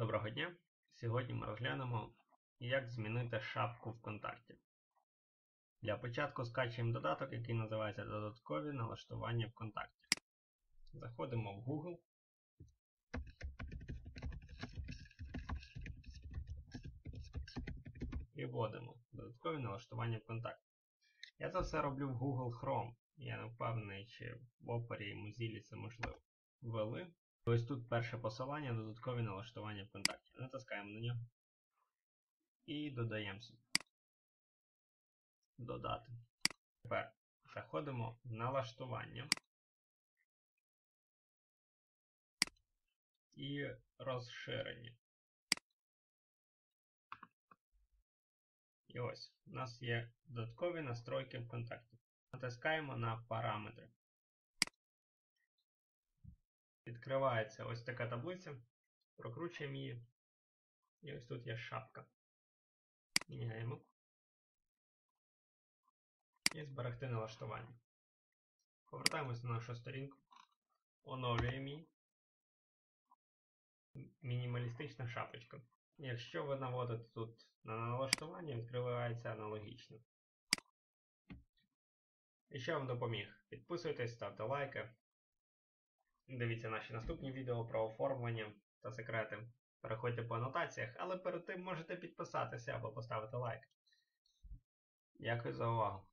Доброго дня! Сьогодні ми розглянемо, як змінити шапку ВКонтакті. Для початку скачуємо додаток, який називається Додаткові налаштування ВКонтакті. Заходимо в Google. І вводимо додаткові налаштування ВКонтакті. Я це все роблю в Google Chrome. Я не впевнений, чи в Opera і Mozilla це можливо. Ввели. Ось тут перше посилання додаткові налаштування ВКонтакті. Натискаємо на нього. І додаємо собі. Додати. Тепер заходимо в налаштування. І розширення. І ось у нас є додаткові настройки ВКонтакті. Натискаємо на параметри. Відкривається ось така таблиця. Прокручуємо її. І ось тут є шапка. Міняємо. І зберегти налаштування. Повертаємось на нашу сторінку. Оновлюємо її. Мінімалістична шапочка. Якщо ви наводите тут на налаштування, відкривається аналогічно. І що вам допоміг? Підписуйтесь, ставте лайки. Дивіться наші наступні відео про оформлення та секрети. Переходьте по анотаціях, але перед тим можете підписатися або поставити лайк. Дякую за увагу.